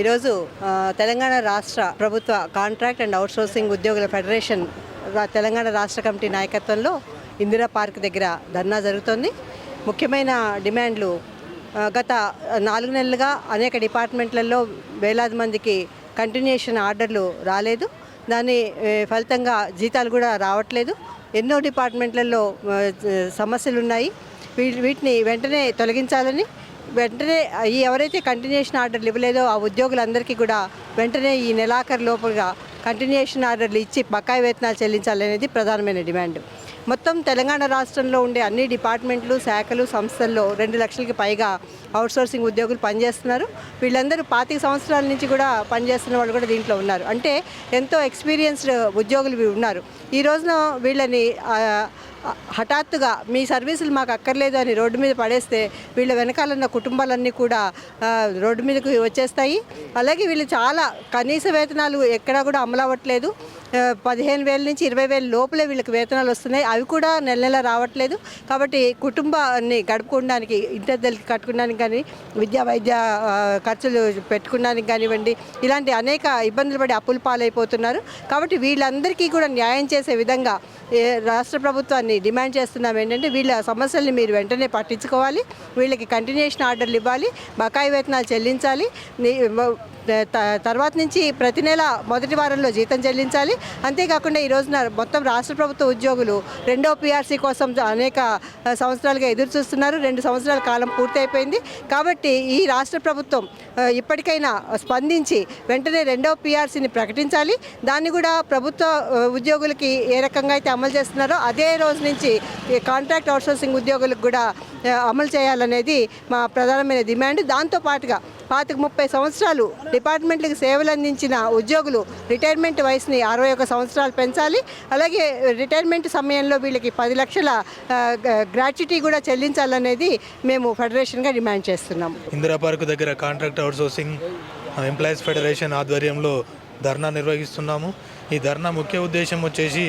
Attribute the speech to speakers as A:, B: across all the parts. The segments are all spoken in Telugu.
A: ఈరోజు తెలంగాణ రాష్ట్ర ప్రభుత్వ కాంట్రాక్ట్ అండ్ అవుట్సోర్సింగ్ ఉద్యోగుల ఫెడరేషన్ తెలంగాణ రాష్ట్ర కమిటీ నాయకత్వంలో ఇందిరా పార్క్ దగ్గర ధర్నా జరుగుతోంది. ముఖ్యమైన డిమాండ్లు గత నాలుగు నెలలుగా అనేక డిపార్ట్మెంట్లలో వేలాది మందికి కంటిన్యూషన్ ఆర్డర్లు రాలేదు. దాని ఫలితంగా జీతాలు కూడా రావట్లేదు. ఎన్నో డిపార్ట్మెంట్లలో సమస్యలు ఉన్నాయి వీటిని వెంటనే తొలగించాలని వెంటనే ఈ ఎవరైతే కంటిన్యూషన్ ఆర్డర్లు ఇవ్వలేదో ఆ ఉద్యోగులందరికీ కూడా వెంటనే ఈ నెలాఖరు లోపలగా కంటిన్యూషన్ ఆర్డర్లు ఇచ్చి బకాయి వేతనాలు చెల్లించాలనేది ప్రధానమైన డిమాండ్. మొత్తం తెలంగాణ రాష్ట్రంలో ఉండే అన్ని డిపార్ట్మెంట్లు శాఖలు సంస్థల్లో రెండు లక్షలకి పైగా అవుట్సోర్సింగ్ ఉద్యోగులు పనిచేస్తున్నారు. వీళ్ళందరూ పాతిక సంవత్సరాల నుంచి కూడా పనిచేస్తున్న వాళ్ళు కూడా దీంట్లో ఉన్నారు. అంటే ఎంతో ఎక్స్పీరియన్స్డ్ ఉద్యోగులు ఉన్నారు. ఈ రోజున వీళ్ళని హఠాత్తుగా మీ సర్వీసులు మాకు అక్కర్లేదు అని రోడ్డు మీద పడేస్తే వీళ్ళ వెనకాలన్న కుటుంబాలన్నీ కూడా రోడ్డు మీదకి వచ్చేస్తాయి. అలాగే వీళ్ళు చాలా కనీస వేతనాలు ఎక్కడా కూడా అమలు అవ్వట్లేదు. పదిహేను వేల నుంచి ఇరవై వేల లోపలే వీళ్ళకి వేతనాలు వస్తున్నాయి. అవి కూడా నెల నెల రావట్లేదు. కాబట్టి కుటుంబాన్ని గడుపుకోవడానికి ఇంటద్దెలకి కట్టుకోవడానికి కానీ విద్యా వైద్య ఖర్చులు పెట్టుకోవడానికి కానివ్వండి ఇలాంటి అనేక ఇబ్బందులు పడి అప్పులు పాలైపోతున్నారు. కాబట్టి వీళ్ళందరికీ కూడా న్యాయం చేసే విధంగా రాష్ట్ర ప్రభుత్వాన్ని డిమాండ్ చేస్తున్నాం ఏంటంటే వీళ్ళ సమస్యల్ని మీరు వెంటనే పట్టించుకోవాలి. వీళ్ళకి కంటిన్యూషన్ ఆర్డర్లు ఇవ్వాలి. బకాయి వేతనాలు చెల్లించాలి. తర్వాత నుంచి ప్రతి నెల మొదటి వారంలో జీతం చెల్లించాలి. అంతేకాకుండా ఈ రోజున మొత్తం రాష్ట్ర ప్రభుత్వ ఉద్యోగులు రెండో పీఆర్సీ కోసం అనేక సంవత్సరాలుగా ఎదురు చూస్తున్నారు. రెండు సంవత్సరాల కాలం పూర్తయిపోయింది. కాబట్టి ఈ రాష్ట్ర ప్రభుత్వం ఇప్పటికైనా స్పందించి వెంటనే రెండో పీఆర్సీని ప్రకటించాలి. దాన్ని కూడా ప్రభుత్వ ఉద్యోగులకి ఏ రకంగా అయితే అమలు చేస్తున్నారో అదే రోజు నుంచి కాంట్రాక్ట్ అవుట్సోర్సింగ్ ఉద్యోగులకు కూడా అమలు చేయాలనేది మా ప్రధానమైన డిమాండ్. దాంతో పాటుగా పాతిక ముప్పై సంవత్సరాలు డిపార్ట్మెంట్లకు సేవలు అందించిన ఉద్యోగులు రిటైర్మెంట్ వయసుని అరవై ఒక సంవత్సరాలు పెంచాలి. అలాగే రిటైర్మెంట్ సమయంలో వీళ్ళకి పది లక్షల గ్రాట్యుటీ కూడా చెల్లించాలనేది మేము ఫెడరేషన్గా డిమాండ్ చేస్తున్నాం.
B: ఇందిరా పార్క్ దగ్గర కాంట్రాక్ట్ అవుట్సోర్సింగ్ ఎంప్లాయీస్ ఫెడరేషన్ ఆధ్వర్యంలో ధర్నా నిర్వహిస్తున్నాము. ఈ ధర్నా ముఖ్య ఉద్దేశం వచ్చేసి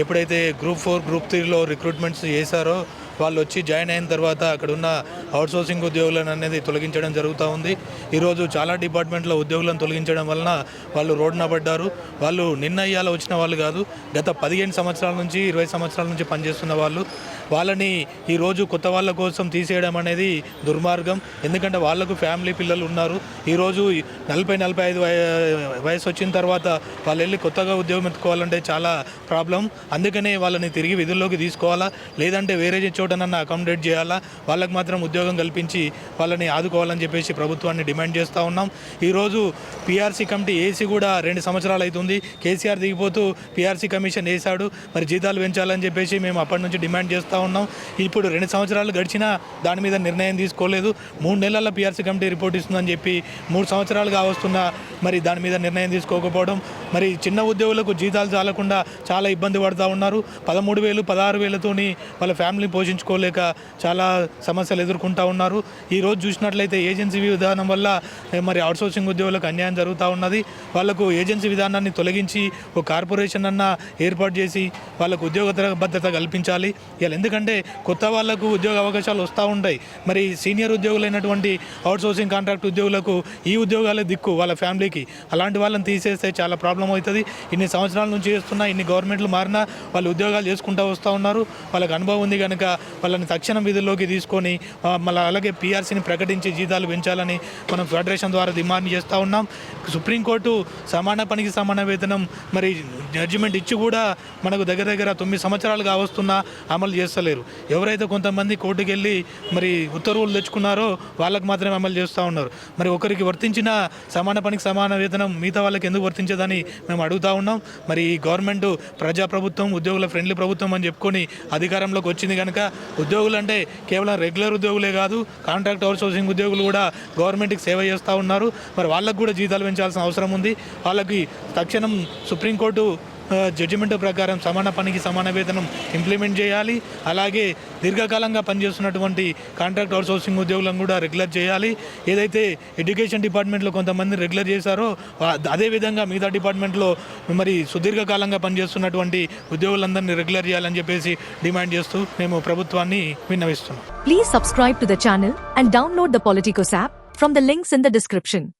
B: ఎప్పుడైతే గ్రూప్ ఫోర్ గ్రూప్ త్రీలో రిక్రూట్మెంట్స్ చేశారో వాళ్ళు వచ్చి జాయిన్ అయిన తర్వాత అక్కడ ఉన్న అవుట్సోర్సింగ్ ఉద్యోగులను అనేది తొలగించడం జరుగుతూ ఉంది. ఈరోజు చాలా డిపార్ట్మెంట్లో ఉద్యోగులను తొలగించడం వలన వాళ్ళు రోడ్డున పడ్డారు. వాళ్ళు నిన్న ఇవాళ వచ్చిన వాళ్ళు కాదు గత పదిహేను సంవత్సరాల నుంచి ఇరవై సంవత్సరాల నుంచి పనిచేస్తున్న వాళ్ళు. వాళ్ళని ఈరోజు కొత్త వాళ్ళ కోసం తీసేయడం అనేది దుర్మార్గం. ఎందుకంటే వాళ్ళకు ఫ్యామిలీ పిల్లలు ఉన్నారు. ఈరోజు నలభై నలభై ఐదు వయ- వయసు వచ్చిన తర్వాత వాళ్ళు వెళ్ళి కొత్తగా ఉద్యోగం ఎత్తుకోవాలంటే చాలా ప్రాబ్లం. అందుకనే వాళ్ళని తిరిగి విధుల్లోకి తీసుకోవాలా? లేదంటే వేరే చోటనన్నా అకామిడేట్ చేయాలా? వాళ్ళకి మాత్రం ఉద్యోగం ఉద్యోగం కల్పించి వాళ్ళని ఆదుకోవాలని చెప్పేసి ప్రభుత్వాన్ని డిమాండ్ చేస్తూ ఉన్నాం. ఈరోజు పీఆర్సీ కమిటీ ఏసీ కూడా రెండు సంవత్సరాలు అవుతుంది. కేసీఆర్ దిగిపోతూ పీఆర్సీ కమిషన్ వేశాడు. మరి జీతాలు పెంచాలని చెప్పేసి మేము అప్పటి నుంచి డిమాండ్ చేస్తూ ఉన్నాం. ఇప్పుడు రెండు సంవత్సరాలు గడిచినా దాని మీద నిర్ణయం తీసుకోలేదు. మూడు నెలల పీఆర్సీ కమిటీ రిపోర్ట్ ఇస్తుందని చెప్పి మూడు సంవత్సరాలుగా వస్తున్న మరి దాని మీద నిర్ణయం తీసుకోకపోవడం మరి చిన్న ఉద్యోగులకు జీతాలు చాలకుండా చాలా ఇబ్బంది పడుతూ ఉన్నారు. పదమూడు వేలు పదహారు వేలతోని వాళ్ళ ఫ్యామిలీ పోషించుకోలేక చాలా సమస్యలు ఎదుర్కొంటూ ఉన్నారు. ఈ రోజు చూసినట్లయితే ఏజెన్సీ విధానం వల్ల మరి అవుట్సోర్సింగ్ ఉద్యోగులకు అన్యాయం జరుగుతూ ఉన్నది. వాళ్ళకు ఏజెన్సీ విధానాన్ని తొలగించి ఒక కార్పొరేషన్ అన్న ఏర్పాటు చేసి వాళ్ళకు ఉద్యోగ భద్రత కల్పించాలి. ఇలా ఎందుకంటే కొత్త వాళ్ళకు ఉద్యోగ అవకాశాలు వస్తూ ఉంటాయి. మరి సీనియర్ ఉద్యోగులైనటువంటి అవుట్సోర్సింగ్ కాంట్రాక్ట్ ఉద్యోగులకు ఈ ఉద్యోగాలే దిక్కు వాళ్ళ ఫ్యామిలీకి అలాంటి వాళ్ళని తీసేస్తే చాలా ప్రాబ్లం అవుతుంది ఇన్ని సంవత్సరాల నుంచి చేస్తున్నా ఇన్ని గవర్నమెంట్లు మారినా వాళ్ళు ఉద్యోగాలు చేసుకుంటూ వస్తూ ఉన్నారు. వాళ్ళకి అనుభవం ఉంది కనుక వాళ్ళని తక్షణం విధుల్లోకి తీసుకొని మళ్ళీ అలాగే పీఆర్సీని ప్రకటించి జీతాలు పెంచాలని మనం ఫెడరేషన్ ద్వారా డిమాండ్ చేస్తూ ఉన్నాం. సుప్రీంకోర్టు సమాన పనికి సమాన వేతనం మరి జడ్జిమెంట్ ఇచ్చి కూడా మనకు దగ్గర దగ్గర తొమ్మిది సంవత్సరాలు కావస్తున్నా అమలు చేస్తలేరు. ఎవరైతే కొంతమంది కోర్టుకు వెళ్ళి మరి ఉత్తర్వులు తెచ్చుకున్నారో వాళ్ళకి మాత్రమే అమలు చేస్తూ ఉన్నారు. మరి ఒకరికి వర్తించిన సమాన పనికి సమాన వేతనం మిగతా వాళ్ళకి ఎందుకు వర్తించదని మేము అడుగుతా ఉన్నాం. మరి ఈ గవర్నమెంట్ ప్రజాప్రభుత్వం ఉద్యోగుల ఫ్రెండ్లీ ప్రభుత్వం అని చెప్పుకొని అధికారంలోకి వచ్చింది కనుక ఉద్యోగులు అంటే కేవలం రెగ్యులర్ ఉద్యోగులే కాదు కాంట్రాక్ట్ అవుట్సోర్సింగ్ ఉద్యోగులు కూడా గవర్నమెంట్కి సేవ చేస్తూ ఉన్నారు. మరి వాళ్ళకు కూడా జీతాలు పెంచాల్సిన అవసరం ఉంది. వాళ్ళకి తక్షణం సుప్రీంకోర్టు జడ్జిమెంట్ ప్రకారం సమాన పనికి సమాన వేతనం ఇంప్లిమెంట్ చేయాలి. అలాగే దీర్ఘకాలంగా పనిచేస్తున్నటువంటి కాంట్రాక్ట్ అవుట్సోర్సింగ్ ఉద్యోగులను కూడా రెగ్యులర్ చేయాలి. ఏదైతే ఎడ్యుకేషన్ డిపార్ట్మెంట్లో కొంతమంది రెగ్యులర్ చేశారో అదేవిధంగా మిగతా డిపార్ట్మెంట్లో మరి సుదీర్ఘకాలంగా పనిచేస్తున్నటువంటి ఉద్యోగులందరినీ రెగ్యులర్ చేయాలని చెప్పేసి డిమాండ్ చేస్తూ మేము ప్రభుత్వాన్ని విన్నవిస్తున్నాం.
C: Please subscribe to the channel and download the Politicos app from the links in the description